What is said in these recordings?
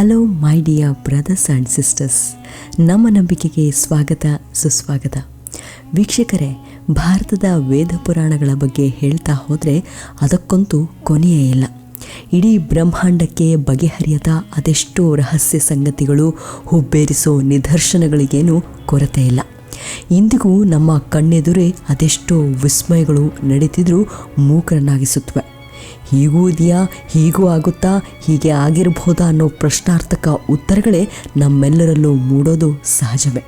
Hello my dear brothers and sisters ನಮ್ಮ ನಂಬಿಕೆಗೆ ಸ್ವಾಗತ, ಸುಸ್ವಾಗತ. ವೀಕ್ಷಕರೇ, ಭಾರತದ ವೇದ ಪುರಾಣಗಳ ಬಗ್ಗೆ ಹೇಳ್ತಾ ಹೋದರೆ ಅದಕ್ಕಂತೂ ಕೊನೆಯೇ ಇಲ್ಲ. ಇಡೀ ಬ್ರಹ್ಮಾಂಡಕ್ಕೆ ಬಗೆಹರಿಯದ ಅದೆಷ್ಟೋ ರಹಸ್ಯ ಸಂಗತಿಗಳು, ಹುಬ್ಬೇರಿಸೋ ನಿದರ್ಶನಗಳಿಗೇನು ಕೊರತೆ ಇಲ್ಲ. ಇಂದಿಗೂ ನಮ್ಮ ಕಣ್ಣೆದುರೇ ಅದೆಷ್ಟೋ ವಿಸ್ಮಯಗಳು ನಡೀತಿದ್ರೂ ಮೂಕರನ್ನಾಗಿಸುತ್ತವೆ. ಹೀಗೂ ಇದೆಯಾ? ಹೀಗೂ ಆಗುತ್ತಾ? ಹೀಗೆ ಆಗಿರಬಹುದಾ ಅನ್ನೋ ಪ್ರಶ್ನಾರ್ಥಕ ಉತ್ತರಗಳೇ ನಮ್ಮೆಲ್ಲರಲ್ಲೂ ಮೂಡೋದು ಸಹಜವೇ.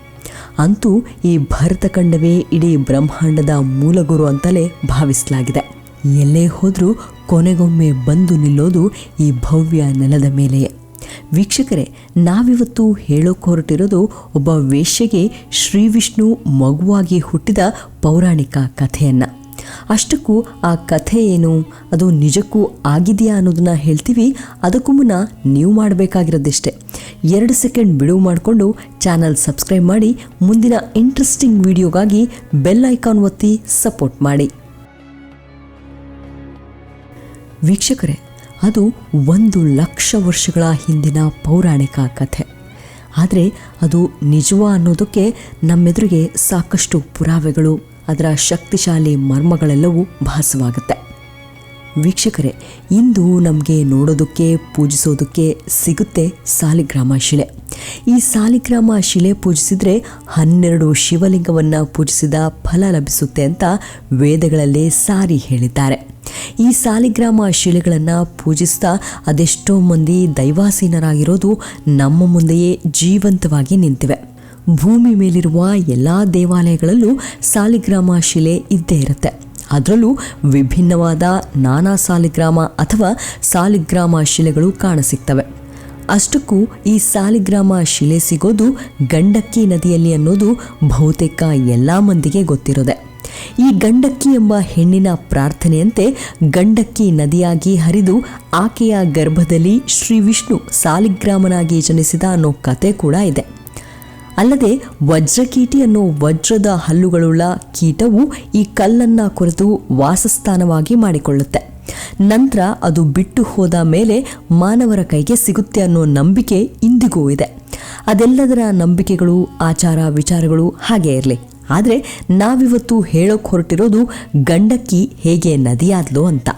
ಅಂತೂ ಈ ಭರತಖಂಡವೇ ಇಡೀ ಬ್ರಹ್ಮಾಂಡದ ಮೂಲಗುರು ಅಂತಲೇ ಭಾವಿಸಲಾಗಿದೆ. ಎಲ್ಲೇ ಹೋದರೂ ಕೊನೆಗೊಮ್ಮೆ ಬಂದು ನಿಲ್ಲೋದು ಈ ಭವ್ಯ ನೆಲದ ಮೇಲೆಯೇ. ವೀಕ್ಷಕರೇ, ನಾವಿವತ್ತು ಹೇಳೋಕೆ ಹೊರಟಿರೋದು ಒಬ್ಬ ವೇಶ್ಯೆಗೆ ಶ್ರೀ ವಿಷ್ಣು ಮಗುವಾಗಿ ಹುಟ್ಟಿದ ಪೌರಾಣಿಕ ಕಥೆಯನ್ನು. ಅಷ್ಟಕ್ಕೂ ಆ ಕಥೆ ಏನು? ಅದು ನಿಜಕ್ಕೂ ಆಗಿದೆಯಾ ಅನ್ನೋದನ್ನ ಹೇಳ್ತೀವಿ. ಅದಕ್ಕೂ ಮುನ್ನ ನೀವು ಮಾಡಬೇಕಾಗಿರೋದಿಷ್ಟೇ. ಎರಡು ಸೆಕೆಂಡ್ ಬಿಡುವು ಮಾಡಿಕೊಂಡು ಚಾನಲ್ ಸಬ್ಸ್ಕ್ರೈಬ್ ಮಾಡಿ, ಮುಂದಿನ ಇಂಟ್ರೆಸ್ಟಿಂಗ್ ವಿಡಿಯೋಗಾಗಿ ಬೆಲ್ ಐಕಾನ್ ಒತ್ತಿ ಸಪೋರ್ಟ್ ಮಾಡಿ. ವೀಕ್ಷಕರೇ, ಅದು ಒಂದು ಲಕ್ಷ ವರ್ಷಗಳ ಹಿಂದಿನ ಪೌರಾಣಿಕ ಕಥೆ. ಆದರೆ ಅದು ನಿಜವಾ ಅನ್ನೋದಕ್ಕೆ ನಮ್ಮೆದುರಿಗೆ ಸಾಕಷ್ಟು ಪುರಾವೆಗಳು ಅದರ ಶಕ್ತಿಶಾಲಿ ಮರ್ಮಗಳೆಲ್ಲವೂ ಭಾಸವಾಗುತ್ತೆ. ವೀಕ್ಷಕರೇ, ಇಂದು ನಮಗೆ ನೋಡೋದಕ್ಕೆ, ಪೂಜಿಸೋದಕ್ಕೆ ಸಿಗುತ್ತೆ ಸಾಲಿಗ್ರಾಮ ಶಿಲೆ. ಈ ಸಾಲಿಗ್ರಾಮ ಶಿಲೆ ಪೂಜಿಸಿದರೆ ಹನ್ನೆರಡು ಶಿವಲಿಂಗವನ್ನು ಪೂಜಿಸಿದ ಫಲ ಲಭಿಸುತ್ತೆ ಅಂತ ವೇದಗಳಲ್ಲಿ ಸಾರಿ ಹೇಳಿದ್ದಾರೆ. ಈ ಸಾಲಿಗ್ರಾಮ ಶಿಲೆಗಳನ್ನು ಪೂಜಿಸ್ತಾ ಅದೆಷ್ಟೋ ಮಂದಿ ದೈವಾಸೀನರಾಗಿರೋದು ನಮ್ಮ ಮುಂದೆಯೇ ಜೀವಂತವಾಗಿ ನಿಂತಿವೆ. ಭೂಮಿ ಮೇಲಿರುವ ಎಲ್ಲ ದೇವಾಲಯಗಳಲ್ಲೂ ಸಾಲಿಗ್ರಾಮ ಶಿಲೆ ಇದ್ದೇ ಇರುತ್ತೆ. ಅದರಲ್ಲೂ ವಿಭಿನ್ನವಾದ ನಾನಾ ಸಾಲಿಗ್ರಾಮ ಅಥವಾ ಸಾಲಿಗ್ರಾಮ ಶಿಲೆಗಳು ಕಾಣಸಿಗ್ತವೆ. ಅಷ್ಟಕ್ಕೂ ಈ ಸಾಲಿಗ್ರಾಮ ಶಿಲೆ ಸಿಗೋದು ಗಂಡಕ್ಕಿ ನದಿಯಲ್ಲಿ ಅನ್ನೋದು ಬಹುತೇಕ ಎಲ್ಲ ಮಂದಿಗೆ ಗೊತ್ತಿರೋದೆ. ಈ ಗಂಡಕ್ಕಿ ಎಂಬ ಹೆಣ್ಣಿನ ಪ್ರಾರ್ಥನೆಯಂತೆ ಗಂಡಕ್ಕಿ ನದಿಯಾಗಿ ಹರಿದು ಆಕೆಯ ಗರ್ಭದಲ್ಲಿ ಶ್ರೀ ವಿಷ್ಣು ಸಾಲಿಗ್ರಾಮನಾಗಿ ಜನಿಸಿದ ಅನ್ನೋ ಕತೆ ಕೂಡ ಇದೆ. ಅಲ್ಲದೆ ವಜ್ರಕೀಟಿ ಅನ್ನೋ ವಜ್ರದ ಹಲ್ಲುಗಳುಳ್ಳ ಕೀಟವು ಈ ಕಲ್ಲನ್ನು ಕೊರೆದು ವಾಸಸ್ಥಾನವಾಗಿ ಮಾಡಿಕೊಳ್ಳುತ್ತೆ. ನಂತರ ಅದು ಬಿಟ್ಟು ಹೋದ ಮೇಲೆ ಮಾನವರ ಕೈಗೆ ಸಿಗುತ್ತೆ ಅನ್ನೋ ನಂಬಿಕೆ ಇಂದಿಗೂ ಇದೆ. ಅದೆಲ್ಲದರ ನಂಬಿಕೆಗಳು, ಆಚಾರ ವಿಚಾರಗಳು ಹಾಗೆ ಇರಲಿ. ಆದರೆ ನಾವಿವತ್ತು ಹೇಳೋಕೆ ಹೊರಟಿರೋದು ಗಂಡಕ್ಕಿ ಹೇಗೆ ನದಿಯಾದ್ಲೋ ಅಂತ.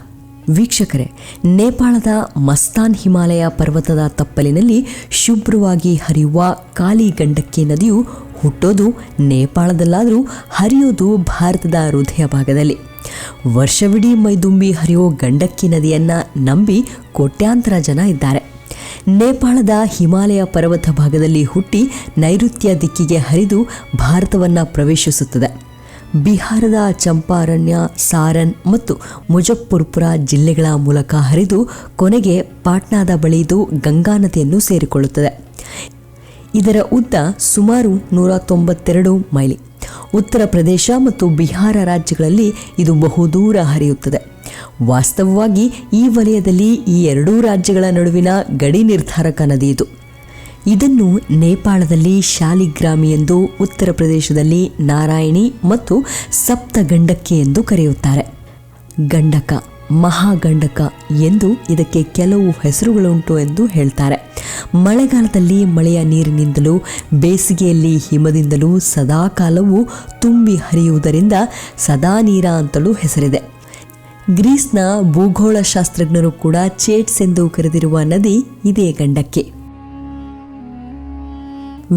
ವೀಕ್ಷಕರೇ, ನೇಪಾಳದ ಮಸ್ತಾನ್ ಹಿಮಾಲಯ ಪರ್ವತದ ತಪ್ಪಲಿನಲ್ಲಿ ಶುಭ್ರವಾಗಿ ಹರಿಯುವ ಕಾಲಿ ಗಂಡಕ್ಕಿ ನದಿಯು ಹುಟ್ಟೋದು ನೇಪಾಳದಲ್ಲಾದರೂ ಹರಿಯೋದು ಭಾರತದ ಹೃದಯ ಭಾಗದಲ್ಲಿ. ವರ್ಷವಿಡೀ ಮೈದುಂಬಿ ಹರಿಯೋ ಗಂಡಕ್ಕಿ ನದಿಯನ್ನು ನಂಬಿ ಕೋಟ್ಯಾಂತರ ಜನ ಇದ್ದಾರೆ. ನೇಪಾಳದ ಹಿಮಾಲಯ ಪರ್ವತ ಭಾಗದಲ್ಲಿ ಹುಟ್ಟಿ ನೈಋತ್ಯ ದಿಕ್ಕಿಗೆ ಹರಿದು ಭಾರತವನ್ನು ಪ್ರವೇಶಿಸುತ್ತದೆ. ಬಿಹಾರದ ಚಂಪಾರಣ್ಯ ಸಾರನ್ ಮತ್ತು ಮುಜಫ್ಫರ್ಪುರ ಜಿಲ್ಲೆಗಳ ಮೂಲಕ ಹರಿದು ಕೊನೆಗೆ ಪಾಟ್ನಾದ ಬಳಿಯದು ಗಂಗಾ ನದಿಯನ್ನು ಸೇರಿಕೊಳ್ಳುತ್ತದೆ. ಇದರ ಉದ್ದ ಸುಮಾರು ನೂರ ತೊಂಬತ್ತೆರಡು ಮೈಲಿ. ಉತ್ತರ ಪ್ರದೇಶ ಮತ್ತು ಬಿಹಾರ ರಾಜ್ಯಗಳಲ್ಲಿ ಇದು ಬಹುದೂರ ಹರಿಯುತ್ತದೆ. ವಾಸ್ತವವಾಗಿ ಈ ವಲಯದಲ್ಲಿ ಈ ಎರಡೂ ರಾಜ್ಯಗಳ ನಡುವಿನ ಗಡಿ ನಿರ್ಧಾರಕ ನದಿ ಇದು. ಇದನ್ನು ನೇಪಾಳದಲ್ಲಿ ಶಾಲಿಗ್ರಾಮಿ ಎಂದು ಉತ್ತರ ಪ್ರದೇಶದಲ್ಲಿ ನಾರಾಯಣಿ ಮತ್ತು ಸಪ್ತ ಗಂಡಕ್ಕೆ ಎಂದು ಕರೆಯುತ್ತಾರೆ. ಗಂಡಕ, ಮಹಾಗಂಡಕ ಎಂದು ಇದಕ್ಕೆ ಕೆಲವು ಹೆಸರುಗಳುಂಟು ಎಂದು ಹೇಳ್ತಾರೆ. ಮಳೆಗಾಲದಲ್ಲಿ ಮಳೆಯ ನೀರಿನಿಂದಲೂ, ಬೇಸಿಗೆಯಲ್ಲಿ ಹಿಮದಿಂದಲೂ ಸದಾಕಾಲವೂ ತುಂಬಿ ಹರಿಯುವುದರಿಂದ ಸದಾ ನೀರ ಅಂತಲೂ ಹೆಸರಿದೆ. ಗ್ರೀಸ್ನ ಭೂಗೋಳಶಾಸ್ತ್ರಜ್ಞರು ಕೂಡ ಚೇಟ್ಸ್ ಎಂದು ಕರೆದಿರುವ ನದಿ ಇದೇ ಗಂಡಕ್ಕೆ.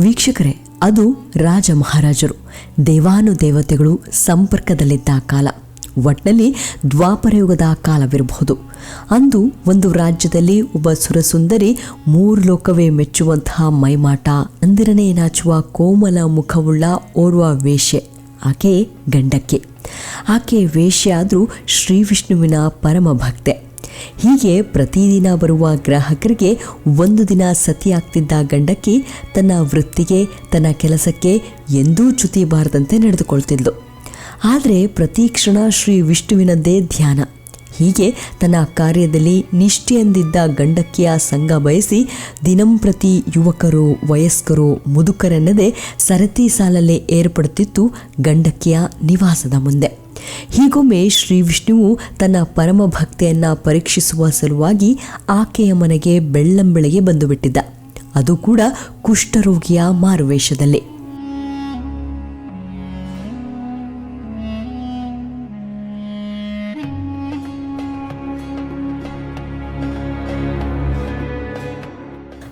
ವೀಕ್ಷಕರೇ, ಅದು ರಾಜ ಮಹಾರಾಜರು. ದೇವಾನು ದೇವತೆಗಳು ಸಂಪರ್ಕದಲ್ಲಿದ್ದ ಕಾಲ. ಒಟ್ನಲ್ಲಿ ದ್ವಾಪರಯುಗದ ಕಾಲವಿರಬಹುದು. ಅಂದು ಒಂದು ರಾಜ್ಯದಲ್ಲಿ ಒಬ್ಬ ಸುರಸುಂದರಿ ಮೂರು ಲೋಕವೇ ಮೆಚ್ಚುವಂತಹ ಮೈಮಾಟ ಅಂದಿರನೇ ನಾಚುವ ಕೋಮಲ ಮುಖವುಳ್ಳ ಓರ್ವ ವೇಶ್ಯೆ, ಆಕೆ ಗಂಡಕ್ಕೆ. ಆಕೆ ವೇಶ್ಯೆ ಆದರೂ ಶ್ರೀ ವಿಷ್ಣುವಿನ ಪರಮ ಭಕ್ತೆ ಹೀಗೆ ಪ್ರತಿದಿನ ಬರುವ ಗ್ರಾಹಕರಿಗೆ ಒಂದು ದಿನ ಸತಿಯಾಗ್ತಿದ್ದ ಗಂಡಕ್ಕಿ ತನ್ನ ವೃತ್ತಿಗೆ, ತನ್ನ ಕೆಲಸಕ್ಕೆ ಎಂದೂ ಚ್ಯುತಿ ಬಾರದಂತೆ ನಡೆದುಕೊಳ್ತಿದ್ಲು. ಆದರೆ ಪ್ರತಿ ಕ್ಷಣ ಶ್ರೀ ವಿಷ್ಣುವಿನದ್ದೇ ಧ್ಯಾನ. ಹೀಗೆ ತನ್ನ ಕಾರ್ಯದಲ್ಲಿ ನಿಷ್ಠೆಯಂದಿದ್ದ ಗಂಡಕ್ಕಿಯ ಸಂಘ ಬಯಸಿ ದಿನಂಪ್ರತಿ ಯುವಕರು, ವಯಸ್ಕರು, ಮುದುಕರೆನ್ನದೆ ಸರತಿ ಸಾಲಲ್ಲೇ ಏರ್ಪಡುತ್ತಿತ್ತು ಗಂಡಕ್ಕಿಯ ನಿವಾಸದ ಮುಂದೆ. ಹೀಗೊಮ್ಮೆ ಶ್ರೀ ವಿಷ್ಣುವು ತನ್ನ ಪರಮ ಭಕ್ತಿಯನ್ನು ಪರೀಕ್ಷಿಸುವ ಸಲುವಾಗಿ ಆಕೆಯ ಮನೆಗೆ ಬೆಳ್ಳಂಬೆಳಗ್ಗೆ ಬಂದು ಬಿಟ್ಟಿದ್ದ ಅದು ಕೂಡ ಕುಷ್ಠರೋಗಿಯ ಮಾರುವೇಷದಲ್ಲಿ.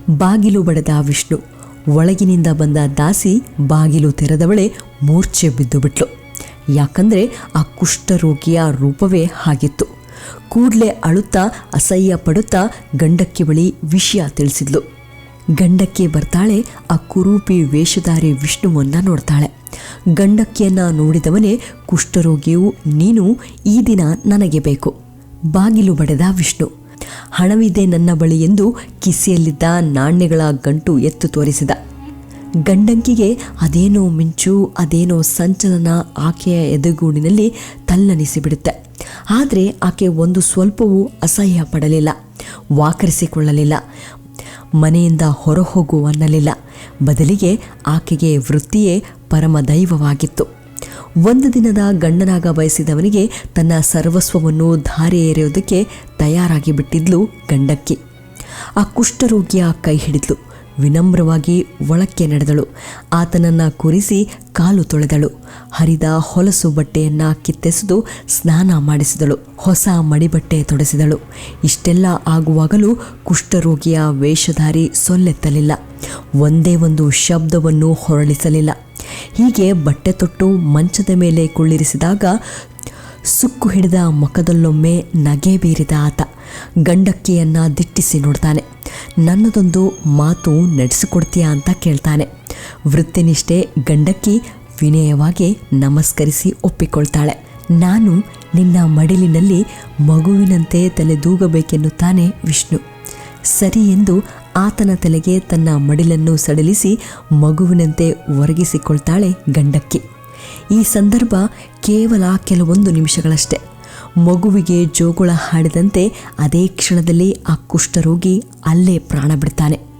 ಬಾಗಿಲು ಬಡದ ವಿಷ್ಣು ಒಳಗಿನಿಂದ ಬಂದ ದಾಸಿ ಬಾಗಿಲು ತೆರೆದವಳೆ ಮೂರ್ಛೆ ಬಿದ್ದು ಬಿಟ್ಲು ಯಾಕಂದ್ರೆ ಆ ಕುಷ್ಠರೋಗಿಯ ರೂಪವೇ ಹಾಗಿತ್ತು. ಕೂಡಲೇ ಅಳುತ್ತಾ, ಅಸಹ್ಯ ಪಡುತ್ತಾ ಗಂಡಕ್ಕಿ ಬಳಿ ವಿಷಯ ತಿಳಿಸಿದ್ಲು. ಗಂಡಕ್ಕಿ ಬರ್ತಾಳೆ, ಆ ಕುರೂಪಿ ವೇಷಧಾರಿ ವಿಷ್ಣುವನ್ನ ನೋಡ್ತಾಳೆ. ಗಂಡಕ್ಕಿಯನ್ನ ನೋಡಿದವನೇ ಕುಷ್ಠರೋಗಿಯು ನೀನು ಈ ದಿನ ನನಗೆ ಬೇಕು. ಬಾಗಿಲು ಬಡೆದ ವಿಷ್ಣು. ಹಣವಿದೆ ನನ್ನ ಬಳಿ ಎಂದು ಕಿಸೆಯಲ್ಲಿದ್ದ ನಾಣ್ಯಗಳ ಗಂಟು ಎತ್ತು ತೋರಿಸಿದ. ಗಂಡಂಕಿಗೆ ಅದೇನೋ ಮಿಂಚು, ಅದೇನೋ ಸಂಚಲನ ಆಕೆಯ ಎದೆಗೂಡಿನಲ್ಲಿ ತಲ್ಲನಿಸಿಬಿಡುತ್ತೆ ಆದರೆ ಆಕೆ ಒಂದು ಸ್ವಲ್ಪವೂ ಅಸಹ್ಯ ಪಡಲಿಲ್ಲ, ವಾಕರಿಸಿಕೊಳ್ಳಲಿಲ್ಲ, ಮನೆಯಿಂದ ಹೊರಹೋಗುವನ್ನಲಿಲ್ಲ. ಬದಲಿಗೆ ಆಕೆಗೆ ವೃತ್ತಿಯೇ ಪರಮದೈವವಾಗಿತ್ತು. ಒಂದು ದಿನದ ಗಂಡನಾಗ ಬಯಸಿದವನಿಗೆ ತನ್ನ ಸರ್ವಸ್ವವನ್ನು ಧಾರೆ ಎರೆಯೋದಕ್ಕೆ ತಯಾರಾಗಿ ಬಿಟ್ಟಿದ್ಲು ಗಂಡಕ್ಕಿ ಆ ಕುಷ್ಠರೋಗಿಯ ಕೈ ಹಿಡಿದ್ಲು. ವಿನಮ್ರವಾಗಿ ಒಳಕ್ಕೆ ನಡೆದಳು. ಆತನನ್ನ ಕೂರಿಸಿ ಕಾಲು ತೊಳೆದಳು. ಹರಿದ ಹೊಲಸು ಬಟ್ಟೆಯನ್ನ ಕಿತ್ತೆಸೆದು ಸ್ನಾನ ಮಾಡಿಸಿದಳು. ಹೊಸ ಮಡಿಬಟ್ಟೆ ತೊಡೆಸಿದಳು. ಇಷ್ಟೆಲ್ಲ ಆಗುವಾಗಲೂ ಕುಷ್ಠರೋಗಿಯ ವೇಷಧಾರಿ ಸೊಲ್ಲೆತ್ತಲಿಲ್ಲ. ಒಂದೇ ಒಂದು ಶಬ್ದವನ್ನು ಹೊರಳಿಸಲಿಲ್ಲ. ಹೀಗೆ ಬಟ್ಟೆ ತೊಟ್ಟು ಮಂಚದ ಮೇಲೆ ಕುಳ್ಳಿರಿಸಿದಾಗ ಸುಕ್ಕು ಹಿಡಿದ ಮುಖದಲ್ಲೊಮ್ಮೆ ನಗೆ ಬೀರಿದ ಆತ ಗಂಡಕ್ಕಿಯನ್ನು ದಿಟ್ಟಿಸಿ ನೋಡ್ತಾನೆ. ನನ್ನದೊಂದು ಮಾತು ನಡೆಸಿಕೊಡ್ತೀಯಾ ಅಂತ ಕೇಳ್ತಾನೆ. ವೃತ್ತಿನಿಷ್ಠೆ ಗಂಡಕ್ಕಿ ವಿನಯವಾಗಿ ನಮಸ್ಕರಿಸಿ ಒಪ್ಪಿಕೊಳ್ತಾಳೆ. ನಾನು ನಿನ್ನ ಮಡಿಲಿನಲ್ಲಿ ಮಗುವಿನಂತೆ ತಲೆದೂಗಬೇಕೆನ್ನುತ್ತಾನೆ ವಿಷ್ಣು. ಸರಿ ಎಂದು ಆತನ ತಲೆಗೆ ತನ್ನ ಮಡಿಲನ್ನು ಸಡಿಲಿಸಿ ಮಗುವಿನಂತೆ ಒರಗಿಸಿಕೊಳ್ತಾಳೆ ಗಂಡಕ್ಕಿ. ಈ ಸಂದರ್ಭ ಕೇವಲ ಕೆಲವೊಂದು ನಿಮಿಷಗಳಷ್ಟೇ. ಮಗುವಿಗೆ ಜೋಗುಳ ಹಾಡಿದಂತೆ ಅದೇ ಕ್ಷಣದಲ್ಲಿ ಆ ಕುಷ್ಠರೋಗಿ ಅಲ್ಲೇ ಪ್ರಾಣ ಬಿಡ್ತಾನೆ.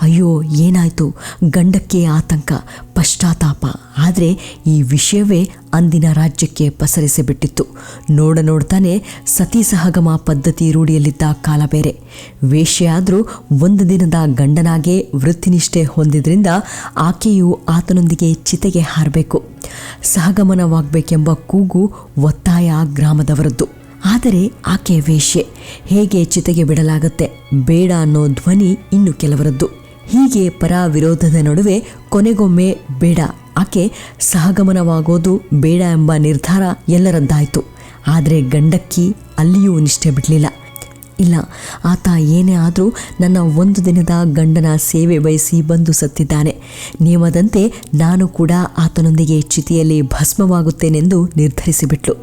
ಅಯ್ಯೋ, ಏನಾಯಿತು? ಗಂಡಕ್ಕೆ ಆತಂಕ, ಪಶ್ಚಾತ್ತಾಪ. ಆದರೆ ಈ ವಿಷಯವೇ ಅಂದಿನ ರಾಜ್ಯಕ್ಕೆ ಪಸರಿಸಿಬಿಟ್ಟಿತ್ತು ನೋಡ ನೋಡ್ತಾನೆ ಸತಿ ಸಹಗಮ ಪದ್ಧತಿ ರೂಢಿಯಲ್ಲಿದ್ದ ಕಾಲ ಬೇರೆ. ವೇಶ್ಯಾದರೂ ಒಂದು ದಿನದ ಗಂಡನಾಗೇ ವೃತ್ತಿನಿಷ್ಠೆ ಹೊಂದಿದ್ರಿಂದ ಆಕೆಯು ಆತನೊಂದಿಗೆ ಚಿತೆಗೆ ಹಾರಬೇಕು. ಸಹಗಮನವಾಗಬೇಕೆಂಬ ಕೂಗು ಒತ್ತಾಯ ಗ್ರಾಮದವರದ್ದು. ಆದರೆ ಆಕೆ ವೇಶ್ಯೆ. ಹೇಗೆ ಚಿತೆಗೆ ಬಿಡಲಾಗುತ್ತೆ? ಬೇಡ ಅನ್ನೋ ಧ್ವನಿ ಇನ್ನು ಕೆಲವರದ್ದು. ಹೀಗೆ ಪರ ವಿರೋಧದ ನಡುವೆ ಕೊನೆಗೊಮ್ಮೆ ಬೇಡ. ಆಕೆ ಸಹಗಮನವಾಗೋದು ಬೇಡ ಎಂಬ ನಿರ್ಧಾರ ಎಲ್ಲರದ್ದಾಯಿತು. ಆದರೆ ಗಂಡಕ್ಕಿ ಅಲ್ಲಿಯೂ ನಿಷ್ಠೆ ಬಿಡಲಿಲ್ಲ. ಇಲ್ಲ, ಆತ ಏನೇ ಆದರೂ ನನ್ನ ಒಂದು ದಿನದ ಗಂಡನ ಸೇವೆ ಬಯಸಿ ಬಂದು ಸತ್ತಿದ್ದಾನೆ. ನಿಯಮದಂತೆ ನಾನು ಕೂಡ ಆತನೊಂದಿಗೆ ಚಿತಿಯಲ್ಲಿ ಭಸ್ಮವಾಗುತ್ತೇನೆಂದು ನಿರ್ಧರಿಸಿಬಿಟ್ಲು.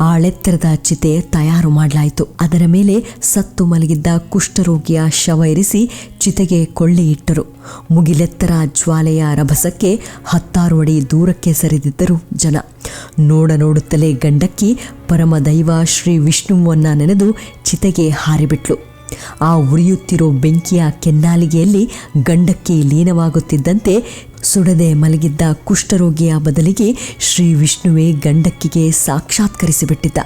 ಆಳೆತ್ತರದ ಚಿತೆ ತಯಾರು ಮಾಡಲಾಯಿತು. ಅದರ ಮೇಲೆ ಸತ್ತು ಮಲಗಿದ್ದ ಕುಷ್ಠರೋಗಿಯ ಶವ ಇರಿಸಿ ಚಿತೆಗೆ ಕೊಳ್ಳೆಯಿಟ್ಟರು. ಮುಗಿಲೆತ್ತರ ಜ್ವಾಲೆಯ ರಭಸಕ್ಕೆ ಹತ್ತಾರು ಅಡಿ ದೂರಕ್ಕೆ ಸರಿದಿದ್ದರು ಜನ. ನೋಡ ನೋಡುತ್ತಲೇ ಗಂಡಕ್ಕಿ ಪರಮದೈವ ಶ್ರೀ ವಿಷ್ಣುವನ್ನ ನೆನೆದು ಚಿತೆಗೆ ಹಾರಿಬಿಟ್ಲು. ಆ ಉರಿಯುತ್ತಿರೋ ಬೆಂಕಿಯ ಕೆನ್ನಾಲಿಗೆಯಲ್ಲಿ ಗಂಡಕ್ಕೆ ಲೀನವಾಗುತ್ತಿದ್ದಂತೆ ಸುಡದೆ ಮಲಗಿದ್ದ ಕುಷ್ಠರೋಗಿಯ ಬದಲಿಗೆ ಶ್ರೀ ವಿಷ್ಣುವೇ ಗಂಡಕ್ಕಿಗೆ ಸಾಕ್ಷಾತ್ಕರಿಸಿಬಿಟ್ಟಿದ್ದ.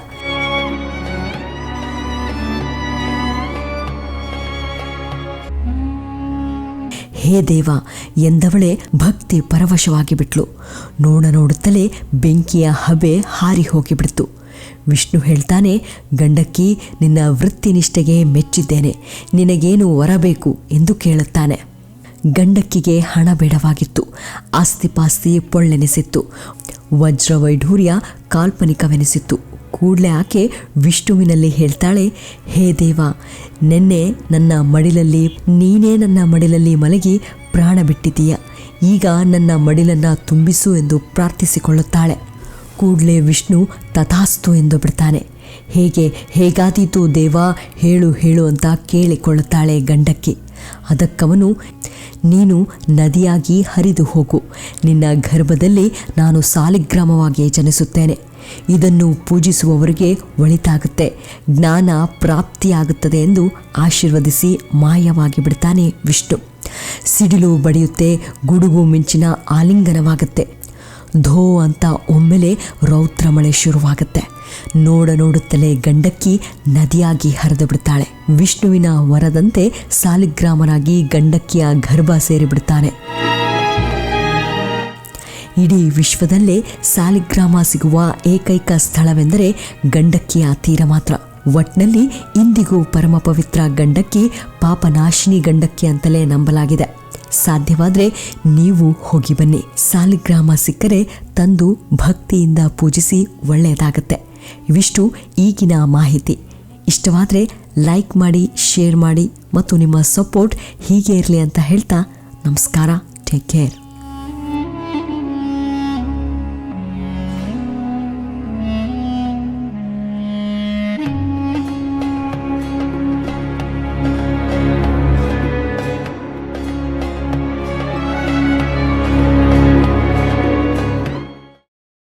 ಹೇ ದೇವ, ಎಂದವಳೆ ಭಕ್ತಿ ಪರವಶವಾಗಿ ಬಿಟ್ಲು ನೋಡ ನೋಡುತ್ತಲೇ ಬೆಂಕಿಯ ಹಬೆ ಹಾರಿ ಹೋಗಿಬಿಡ್ತು ವಿಷ್ಣು ಹೇಳ್ತಾನೆ, ಗಂಡಕ್ಕಿ, ನಿನ್ನ ವೃತ್ತಿನಿಷ್ಠೆಗೆ ಮೆಚ್ಚಿದ್ದೇನೆ, ನಿನಗೇನು ವರಬೇಕು ಎಂದು ಕೇಳುತ್ತಾನೆ. ಗಂಡಕ್ಕಿಗೆ ಹಣ ಬೇಡವಾಗಿತ್ತು, ಆಸ್ತಿಪಾಸ್ತಿ ಪೊಳ್ಳೆನಿಸಿತ್ತು ವಜ್ರ ವೈಢೂರ್ಯ ಕಾಲ್ಪನಿಕವೆನಿಸಿತ್ತು. ಕೂಡಲೇ ಆಕೆ ವಿಷ್ಣುವಿನಲ್ಲಿ ಹೇಳ್ತಾಳೆ, ಹೇ ದೇವ, ನಿನ್ನೆ ನನ್ನ ಮಡಿಲಲ್ಲಿ, ನೀನೇ ನನ್ನ ಮಡಿಲಲ್ಲಿ ಮಲಗಿ ಪ್ರಾಣ ಬಿಟ್ಟಿದ್ದೀಯ, ಈಗ ನನ್ನ ಮಡಿಲನ್ನು ತುಂಬಿಸು ಎಂದು ಪ್ರಾರ್ಥಿಸಿಕೊಳ್ಳುತ್ತಾಳೆ. ಕೂಡಲೇ ವಿಷ್ಣು ತಥಾಸ್ತು ಎಂದು ಬಿಡ್ತಾನೆ. ಹೇಗೆ, ಹೇಗಾದೀತು ದೇವ? ಹೇಳು ಹೇಳು ಅಂತ ಕೇಳಿಕೊಳ್ಳುತ್ತಾಳೆ ಗಂಡಕ್ಕೆ. ಅದಕ್ಕವನು, ನೀನು ನದಿಯಾಗಿ ಹರಿದು ಹೋಗು. ನಿನ್ನ ಗರ್ಭದಲ್ಲಿ ನಾನು ಸಾಲಿಗ್ರಾಮವಾಗಿ ಜನಿಸುತ್ತೇನೆ. ಇದನ್ನು ಪೂಜಿಸುವವರಿಗೆ ಒಳಿತಾಗುತ್ತೆ. ಜ್ಞಾನ ಪ್ರಾಪ್ತಿಯಾಗುತ್ತದೆ ಎಂದು ಆಶೀರ್ವದಿಸಿ ಮಾಯವಾಗಿ ಬಿಡ್ತಾನೆ ವಿಷ್ಣು. ಸಿಡಿಲು ಬಡಿಯುತ್ತೆ, ಗುಡುಗು ಮಿಂಚಿನ ಆಲಿಂಗನವಾಗುತ್ತೆ. ಧೋ ಅಂತ ಒಮ್ಮೆಲೆ ರೌದ್ರ ಮಳೆ ಶುರುವಾಗುತ್ತೆ. ನೋಡ ನೋಡುತ್ತಲೇ ಗಂಡಕ್ಕಿ ನದಿಯಾಗಿ ಹರಿದು ಬಿಡ್ತಾಳೆ. ವಿಷ್ಣುವಿನ ವರದಂತೆ ಸಾಲಿಗ್ರಾಮನಾಗಿ ಗಂಡಕ್ಕಿಯ ಗರ್ಭ ಸೇರಿಬಿಡ್ತಾನೆ ಇಡೀ ವಿಶ್ವದಲ್ಲೇ ಸಾಲಿಗ್ರಾಮ ಸಿಗುವ ಏಕೈಕ ಸ್ಥಳವೆಂದರೆ ಗಂಡಕ್ಕಿಯ ತೀರ ಮಾತ್ರ. ಒಟ್ನಲ್ಲಿ ಇಂದಿಗೂ ಪರಮ ಪವಿತ್ರ ಗಂಡಕ್ಕಿ ಪಾಪನಾಶಿನಿ ಗಂಡಕ್ಕಿ ಅಂತಲೇ ನಂಬಲಾಗಿದೆ. ಸಾಧ್ಯವಾದರೆ ನೀವು ಹೋಗಿ ಬನ್ನಿ. ಸಾಲಿಗ್ರಾಮ ಸಿಕ್ಕರೆ ತಂದು ಭಕ್ತಿಯಿಂದ ಪೂಜಿಸಿ ಒಳ್ಳೆಯದಾಗತ್ತೆ. ಇವಿಷ್ಟು ಈಗಿನ ಮಾಹಿತಿ. ಇಷ್ಟವಾದರೆ ಲೈಕ್ ಮಾಡಿ, ಶೇರ್ ಮಾಡಿ ಮತ್ತು ನಿಮ್ಮ ಸಪೋರ್ಟ್ ಹೀಗೆ ಇರಲಿ ಅಂತ ಹೇಳ್ತಾ ನಮಸ್ಕಾರ. Take care.